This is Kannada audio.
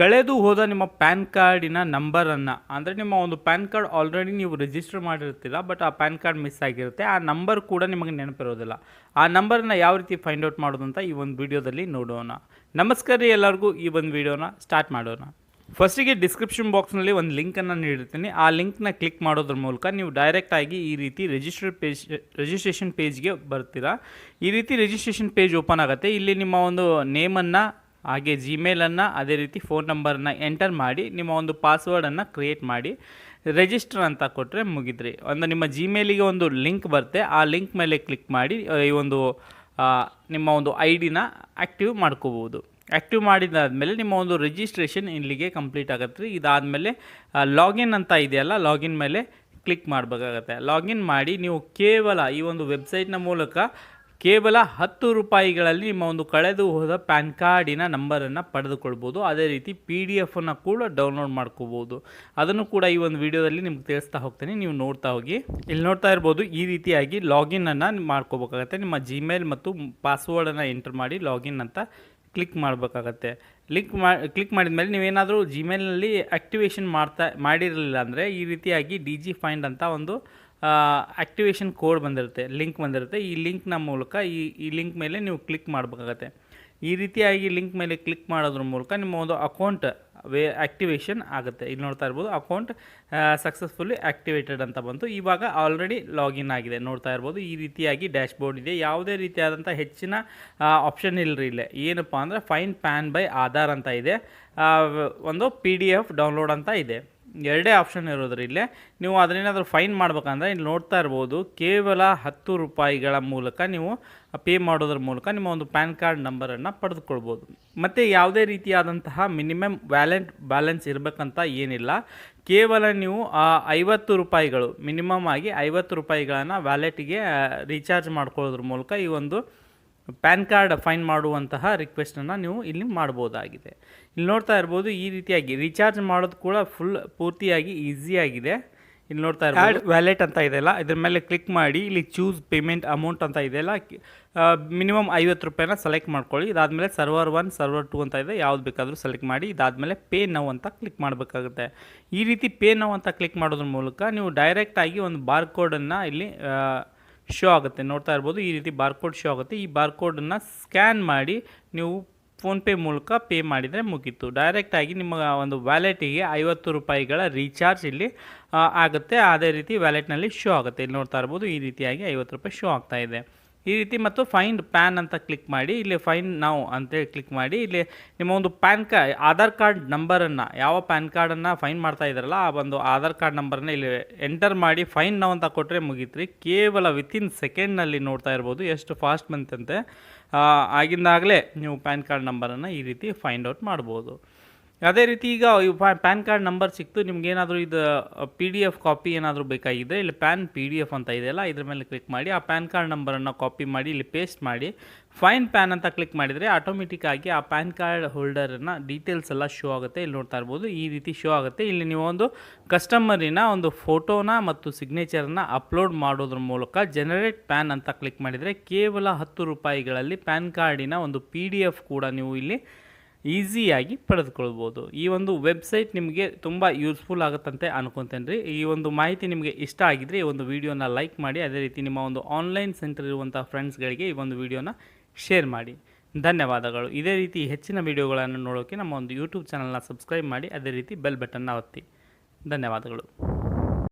ಕಳೆದು ಹೋದ ನಿಮ್ಮ ಪ್ಯಾನ್ ಕಾರ್ಡಿನ ನಂಬರನ್ನು, ಅಂದರೆ ನಿಮ್ಮ ಒಂದು ಪ್ಯಾನ್ ಕಾರ್ಡ್ ಆಲ್ರೆಡಿ ನೀವು ರಿಜಿಸ್ಟರ್ ಮಾಡಿರ್ತೀರ ಬಟ್ ಆ ಪ್ಯಾನ್ ಕಾರ್ಡ್ ಮಿಸ್ ಆಗಿರುತ್ತೆ, ಆ ನಂಬರ್ ಕೂಡ ನಿಮಗೆ ನೆನಪಿರೋದಿಲ್ಲ. ಆ ನಂಬರನ್ನು ಯಾವ ರೀತಿ ಫೈಂಡ್ ಔಟ್ ಮಾಡೋದು ಅಂತ ಈ ಒಂದು ವಿಡಿಯೋದಲ್ಲಿ ನೋಡೋಣ. ನಮಸ್ಕಾರ ರೀ ಎಲ್ಲರಿಗೂ, ಈ ಒಂದು ವಿಡಿಯೋನ ಸ್ಟಾರ್ಟ್ ಮಾಡೋಣ. ಫಸ್ಟಿಗೆ ಡಿಸ್ಕ್ರಿಪ್ಷನ್ ಬಾಕ್ಸ್ನಲ್ಲಿ ಒಂದು ಲಿಂಕನ್ನು ನೀಡಿರ್ತೀನಿ. ಆ ಲಿಂಕ್ನ ಕ್ಲಿಕ್ ಮಾಡೋದ್ರ ಮೂಲಕ ನೀವು ಡೈರೆಕ್ಟಾಗಿ ಈ ರೀತಿ ರಿಜಿಸ್ಟರ್ ಪೇಜ್ ರಿಜಿಸ್ಟ್ರೇಷನ್ ಪೇಜ್ಗೆ ಬರ್ತೀರಾ. ಈ ರೀತಿ ರಿಜಿಸ್ಟ್ರೇಷನ್ ಪೇಜ್ ಓಪನ್ ಆಗುತ್ತೆ. ಇಲ್ಲಿ ನಿಮ್ಮ ಒಂದು ನೇಮನ್ನು ಹಾಗೆ ಜಿಮೇಲನ್ನು ಅದೇ ರೀತಿ ಫೋನ್ ನಂಬರನ್ನು ಎಂಟರ್ ಮಾಡಿ ನಿಮ್ಮ ಒಂದು ಪಾಸ್ವರ್ಡನ್ನು ಕ್ರಿಯೇಟ್ ಮಾಡಿ ರಿಜಿಸ್ಟರ್ ಅಂತ ಕೊಟ್ಟರೆ ಮುಗಿದ್ರಿ. ಒಂದು ನಿಮ್ಮ ಜಿಮೇಲಿಗೆ ಒಂದು ಲಿಂಕ್ ಬರುತ್ತೆ. ಆ ಲಿಂಕ್ ಮೇಲೆ ಕ್ಲಿಕ್ ಮಾಡಿ ಈ ಒಂದು ನಿಮ್ಮ ಒಂದು ಐ ಡಿನ ಆ್ಯಕ್ಟಿವ್ ಮಾಡ್ಕೋಬೋದು ಆ್ಯಕ್ಟಿವ್ ಮಾಡಿದಾದಮೇಲೆ ನಿಮ್ಮ ಒಂದು ರಿಜಿಸ್ಟ್ರೇಷನ್ ಇಲ್ಲಿಗೆ ಕಂಪ್ಲೀಟ್ ಆಗುತ್ತೆ. ರೀ ಇದಾದಮೇಲೆ ಲಾಗಿನ್ ಅಂತ ಇದೆಯಲ್ಲ ಲಾಗಿನ್ ಮೇಲೆ ಕ್ಲಿಕ್ ಮಾಡಬೇಕಾಗತ್ತೆ. ಲಾಗಿನ್ ಮಾಡಿ ನೀವು ಕೇವಲ ಈ ಒಂದು ವೆಬ್ಸೈಟ್ನ ಮೂಲಕ ಕೇವಲ ಹತ್ತು ರೂಪಾಯಿಗಳಲ್ಲಿ ನಿಮ್ಮ ಒಂದು ಕಳೆದು ಹೋದ ಪ್ಯಾನ್ ಕಾರ್ಡಿನ ನಂಬರನ್ನು ಪಡೆದುಕೊಳ್ಬೋದು. ಅದೇ ರೀತಿ ಪಿ ಡಿ ಎಫನ್ನು ಕೂಡ ಡೌನ್ಲೋಡ್ ಮಾಡ್ಕೋಬೋದು. ಅದನ್ನು ಕೂಡ ಈ ಒಂದು ವಿಡಿಯೋದಲ್ಲಿ ನಿಮ್ಗೆ ತಿಳಿಸ್ತಾ ಹೋಗ್ತೀನಿ. ನೀವು ನೋಡ್ತಾ ಹೋಗಿ. ಇಲ್ಲಿ ನೋಡ್ತಾ ಇರ್ಬೋದು, ಈ ರೀತಿಯಾಗಿ ಲಾಗಿನನ್ನು ಮಾಡ್ಕೋಬೇಕಾಗತ್ತೆ. ನಿಮ್ಮ ಜಿಮೇಲ್ ಮತ್ತು ಪಾಸ್ವರ್ಡನ್ನು ಎಂಟರ್ ಮಾಡಿ ಲಾಗಿನ್ ಅಂತ ಕ್ಲಿಕ್ ಮಾಡಬೇಕಾಗತ್ತೆ. ಲಿಂಕ್ ಮಾ, ಕ್ಲಿಕ್ ಮಾಡಿದ ಮೇಲೆ ನೀವೇನಾದರೂ ಜಿಮೇಲ್ನಲ್ಲಿ ಆ್ಯಕ್ಟಿವೇಷನ್ ಮಾಡ್ತಾ, ಮಾಡಿರಲಿಲ್ಲ ಅಂದರೆ ಈ ರೀತಿಯಾಗಿ ಡಿ ಜಿ ಫೈಂಡ್ ಅಂತ ಒಂದು ಆ್ಯಕ್ಟಿವೇಷನ್ ಕೋಡ್ ಬಂದಿರುತ್ತೆ ಲಿಂಕ್ ಬಂದಿರುತ್ತೆ. ಈ ಲಿಂಕ್ನ ಮೂಲಕ ಈ ಈ ಲಿಂಕ್ ಮೇಲೆ ನೀವು ಕ್ಲಿಕ್ ಮಾಡಬೇಕಾಗತ್ತೆ. ಈ ರೀತಿಯಾಗಿ ಲಿಂಕ್ ಮೇಲೆ ಕ್ಲಿಕ್ ಮಾಡೋದ್ರ ಮೂಲಕ ನಿಮ್ಮ ಒಂದು ಅಕೌಂಟ್ ವೇ ಆ್ಯಕ್ಟಿವೇಷನ್ ಆಗುತ್ತೆ. ಇಲ್ಲಿ ನೋಡ್ತಾ ಇರ್ಬೋದು ಅಕೌಂಟ್ ಸಕ್ಸಸ್ಫುಲ್ಲಿ ಆ್ಯಕ್ಟಿವೇಟೆಡ್ ಅಂತ ಬಂತು. ಇವಾಗ ಆಲ್ರೆಡಿ ಲಾಗಿನ್ ಆಗಿದೆ. ನೋಡ್ತಾ ಇರ್ಬೋದು, ಈ ರೀತಿಯಾಗಿ ಡ್ಯಾಶ್ ಬೋರ್ಡ್ ಇದೆ. ಯಾವುದೇ ರೀತಿಯಾದಂಥ ಹೆಚ್ಚಿನ ಆಪ್ಷನ್ ಇಲ್ಲರಿ ಇಲ್ಲೇ. ಏನಪ್ಪ ಅಂದರೆ ಫೈನ್ ಪ್ಯಾನ್ ಬೈ ಆಧಾರ್ ಅಂತ ಇದೆ. ಒಂದು ಪಿ ಡಿ ಎಫ್ ಡೌನ್ಲೋಡ್ ಅಂತ ಇದೆ. ಎರಡೇ ಆಪ್ಷನ್ ಇರೋದ್ರಿ ಇಲ್ಲೇ. ನೀವು ಅದನ್ನೇನಾದರೂ ಫೈನ್ ಮಾಡ್ಬೇಕಂದ್ರೆ ಇಲ್ಲಿ ನೋಡ್ತಾ ಇರ್ಬೋದು, ಕೇವಲ ಹತ್ತು ರೂಪಾಯಿಗಳ ಮೂಲಕ ನೀವು ಪೇ ಮಾಡೋದ್ರ ಮೂಲಕ ನಿಮ್ಮ ಒಂದು ಪ್ಯಾನ್ ಕಾರ್ಡ್ ನಂಬರನ್ನು ಪಡೆದುಕೊಳ್ಬೋದು. ಮತ್ತು ಯಾವುದೇ ರೀತಿಯಾದಂತಹ ಮಿನಿಮಮ್ ವ್ಯಾಲೆಂಟ್ ಬ್ಯಾಲೆನ್ಸ್ ಇರಬೇಕಂತ ಏನಿಲ್ಲ. ಕೇವಲ ನೀವು ಐವತ್ತು ರೂಪಾಯಿಗಳು ಮಿನಿಮಮ್ ಆಗಿ ಐವತ್ತು ರೂಪಾಯಿಗಳನ್ನು ವ್ಯಾಲೆಟಿಗೆ ರೀಚಾರ್ಜ್ ಮಾಡ್ಕೊಳ್ಳೋದ್ರ ಮೂಲಕ ಈ ಒಂದು ಪ್ಯಾನ್ ಕಾರ್ಡ್ ಫೈನ್ ಮಾಡುವಂತಹ ರಿಕ್ವೆಸ್ಟನ್ನು ನೀವು ಇಲ್ಲಿ ಮಾಡ್ಬೋದಾಗಿದೆ. ಇಲ್ಲಿ ನೋಡ್ತಾ ಇರ್ಬೋದು ಈ ರೀತಿಯಾಗಿ ರೀಚಾರ್ಜ್ ಮಾಡೋದು ಕೂಡ ಫುಲ್ ಪೂರ್ತಿಯಾಗಿ ಈಸಿಯಾಗಿದೆ ಇಲ್ಲಿ ನೋಡ್ತಾ ಇರ್ಬೋದು. ವ್ಯಾಲೆಟ್ ಅಂತ ಇದೆಯಲ್ಲ ಇದ್ರ ಮೇಲೆ ಕ್ಲಿಕ್ ಮಾಡಿ, ಇಲ್ಲಿ ಚೂಸ್ ಪೇಮೆಂಟ್ ಅಮೌಂಟ್ ಅಂತ ಇದೆಯಲ್ಲ ಮಿನಿಮಮ್ ಐವತ್ತು ರೂಪಾಯಿನ ಸೆಲೆಕ್ಟ್ ಮಾಡ್ಕೊಳ್ಳಿ. ಇದಾದಮೇಲೆ ಸರ್ವರ್ ಒನ್ ಸರ್ವರ್ ಟು ಅಂತ ಇದೆ, ಯಾವ್ದು ಬೇಕಾದರೂ ಸೆಲೆಕ್ಟ್ ಮಾಡಿ, ಇದಾದಮೇಲೆ ಪೇ ನೌ ಅಂತ ಕ್ಲಿಕ್ ಮಾಡಬೇಕಾಗುತ್ತೆ. ಈ ರೀತಿ ಪೇ ನೌ ಅಂತ ಕ್ಲಿಕ್ ಮಾಡೋದ್ರ ಮೂಲಕ ನೀವು ಡೈರೆಕ್ಟಾಗಿ ಒಂದು ಬಾರ್ ಕೋಡನ್ನು ಇಲ್ಲಿ ಶೋ ಆಗುತ್ತೆ. ನೋಡ್ತಾ ಇರ್ಬೋದು, ಈ ರೀತಿ ಬಾರ್ಕೋಡ್ ಶೋ ಆಗುತ್ತೆ. ಈ ಬಾರ್ಕೋಡನ್ನು ಸ್ಕ್ಯಾನ್ ಮಾಡಿ ನೀವು ಫೋನ್ಪೇ ಮೂಲಕ ಪೇ ಮಾಡಿದರೆ ಮುಗೀತು. ಡೈರೆಕ್ಟಾಗಿ ನಿಮ್ಮ ಒಂದು ವ್ಯಾಲೆಟಿಗೆ ಐವತ್ತು ರೂಪಾಯಿಗಳ ರೀಚಾರ್ಜ್ ಇಲ್ಲಿ ಆಗುತ್ತೆ. ಅದೇ ರೀತಿ ವ್ಯಾಲೆಟ್ನಲ್ಲಿ ಶೋ ಆಗುತ್ತೆ. ಇಲ್ಲಿ ನೋಡ್ತಾ ಇರ್ಬೋದು, ಈ ರೀತಿಯಾಗಿ ಐವತ್ತು ರೂಪಾಯಿ ಶೋ ಆಗ್ತಾ ಇದೆ. ಈ ರೀತಿ ಮತ್ತು ಫೈಂಡ್ ಪ್ಯಾನ್ ಅಂತ ಕ್ಲಿಕ್ ಮಾಡಿ, ಇಲ್ಲಿ ಫೈನ್ ನಾವು ಅಂತೇಳಿ ಕ್ಲಿಕ್ ಮಾಡಿ, ಇಲ್ಲಿ ನಿಮ್ಮ ಒಂದು ಪ್ಯಾನ್ ಕಾ, ಆಧಾರ್ ಕಾರ್ಡ್ ನಂಬರನ್ನು ಯಾವ ಪ್ಯಾನ್ ಕಾರ್ಡನ್ನು ಫೈನ್ ಮಾಡ್ತಾ ಇದ್ದಾರಲ್ಲ ಆ ಒಂದು ಆಧಾರ್ ಕಾರ್ಡ್ ನಂಬರನ್ನ ಇಲ್ಲಿ ಎಂಟರ್ ಮಾಡಿ ಫೈನ್ ನಾವು ಅಂತ ಕೊಟ್ಟರೆ ಮುಗೀತ್ರಿ. ಕೇವಲ ವಿತಿನ್ ಸೆಕೆಂಡ್ನಲ್ಲಿ ನೋಡ್ತಾ ಇರ್ಬೋದು, ಎಷ್ಟು ಫಾಸ್ಟ್ ಬಂತಂತೆ. ಆಗಿಂದಾಗಲೇ ನೀವು ಪ್ಯಾನ್ ಕಾರ್ಡ್ ನಂಬರನ್ನು ಈ ರೀತಿ ಫೈಂಡ್ ಔಟ್ ಮಾಡ್ಬೋದು. ಅದೇ ರೀತಿ ಈಗ ಪ್ಯಾನ್ ಕಾರ್ಡ್ ನಂಬರ್ ಸಿಕ್ತು, ನಿಮ್ಗೇನಾದರೂ ಇದು ಪಿ ಡಿ ಎಫ್ ಕಾಪಿ ಏನಾದರೂ ಬೇಕಾಗಿದ್ದರೆ ಇಲ್ಲಿ ಪ್ಯಾನ್ ಪಿ ಡಿ ಎಫ್ ಅಂತ ಇದೆಯಲ್ಲ ಇದ್ರ ಮೇಲೆ ಕ್ಲಿಕ್ ಮಾಡಿ, ಆ ಪ್ಯಾನ್ ಕಾರ್ಡ್ ನಂಬರನ್ನು ಕಾಪಿ ಮಾಡಿ, ಇಲ್ಲಿ ಪೇಸ್ಟ್ ಮಾಡಿ, ಫೈನ್ ಪ್ಯಾನ್ ಅಂತ ಕ್ಲಿಕ್ ಮಾಡಿದರೆ ಆಟೋಮೆಟಿಕ್ ಆಗಿ ಆ ಪ್ಯಾನ್ ಕಾರ್ಡ್ ಹೋಲ್ಡರನ್ನು ಡೀಟೇಲ್ಸ್ ಎಲ್ಲ ಶೋ ಆಗುತ್ತೆ, ಇಲ್ಲಿ ನೋಡ್ತಾ ಇರ್ಬೋದು, ಈ ರೀತಿ ಶೋ ಆಗುತ್ತೆ. ಇಲ್ಲಿ ನೀವು ಒಂದು ಕಸ್ಟಮರಿನ ಒಂದು ಫೋಟೋನ ಮತ್ತು ಸಿಗ್ನೇಚರನ್ನ ಅಪ್ಲೋಡ್ ಮಾಡೋದ್ರ ಮೂಲಕ ಜನರೇಟ್ ಪ್ಯಾನ್ ಅಂತ ಕ್ಲಿಕ್ ಮಾಡಿದರೆ ಕೇವಲ ಹತ್ತು ರೂಪಾಯಿಗಳಲ್ಲಿ ಪ್ಯಾನ್ ಕಾರ್ಡಿನ ಒಂದು ಪಿ ಕೂಡ ನೀವು ಇಲ್ಲಿ ಈಸಿಯಾಗಿ ಪಡೆದುಕೊಳ್ಬೋದು. ಈ ಒಂದು ವೆಬ್ಸೈಟ್ ನಿಮಗೆ ತುಂಬ ಯೂಸ್ಫುಲ್ ಆಗುತ್ತಂತೆ ಅನ್ಕೊತೇನೆ ರೀ. ಈ ಒಂದು ಮಾಹಿತಿ ನಿಮಗೆ ಇಷ್ಟ ಆಗಿದ್ರೆ ಈ ಒಂದು ವಿಡಿಯೋನ ಲೈಕ್ ಮಾಡಿ, ಅದೇ ರೀತಿ ನಿಮ್ಮ ಒಂದು ಆನ್ಲೈನ್ ಸೆಂಟರ್ ಇರುವಂಥ ಫ್ರೆಂಡ್ಸ್ಗಳಿಗೆ ಈ ಒಂದು ವಿಡಿಯೋನ ಶೇರ್ ಮಾಡಿ. ಧನ್ಯವಾದಗಳು. ಇದೇ ರೀತಿ ಹೆಚ್ಚಿನ ವಿಡಿಯೋಗಳನ್ನು ನೋಡೋಕ್ಕೆ ನಮ್ಮ ಒಂದು ಯೂಟ್ಯೂಬ್ ಚಾನಲ್ನ ಸಬ್ಸ್ಕ್ರೈಬ್ ಮಾಡಿ, ಅದೇ ರೀತಿ ಬೆಲ್ ಬಟನ್ನ ಒತ್ತಿ. ಧನ್ಯವಾದಗಳು.